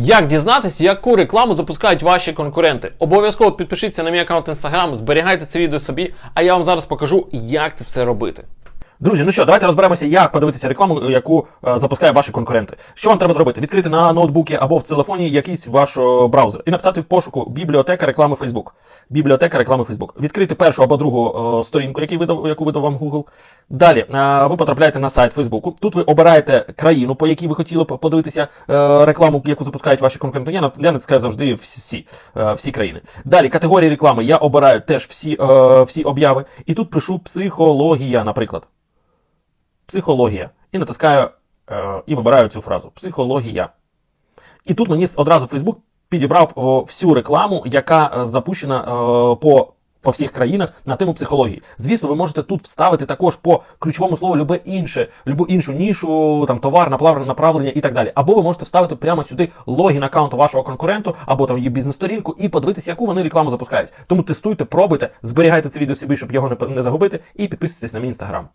Як дізнатися, яку рекламу запускають ваші конкуренти? Обов'язково підпишіться на мій аккаунт Instagram, зберігайте це відео собі, а я вам зараз покажу, як це все робити. Друзі, ну що, давайте розберемося, як подивитися рекламу, яку е, запускають ваші конкуренти. Що вам треба зробити? Відкрити на ноутбуці або в телефоні якийсь ваш е, браузер і написати в пошуку бібліотека реклами Facebook. Бібліотека реклами Facebook. Відкрити першу або другу е, сторінку, яку видав, яку видав вам Google. Далі е, ви потрапляєте на сайт Facebook. Тут ви обираєте країну, по якій ви хотіли б подивитися е, рекламу, яку запускають ваші конкуренти. Я, я натискаю завжди всі, е, всі країни. Далі категорії реклами. Я обираю теж всі, е, всі обяви. І тут пишу психологія, наприклад психологія. І натискаю е, і вибираю цю фразу психологія. І тут мені одразу Facebook підібрав о, всю рекламу, яка е, запущена е, по. По всіх країнах на тему психології. Звісно, ви можете тут вставити також по ключовому слову любе інше, любу іншу нішу, там товар, направлення і так далі. Або ви можете вставити прямо сюди логін аккаунту вашого конкуренту, або там її бізнес-сторінку, і подивитися, яку вони рекламу запускають. Тому тестуйте, пробуйте, зберігайте це відео собі, щоб його не, загубити, і підписуйтесь на мій інстаграм.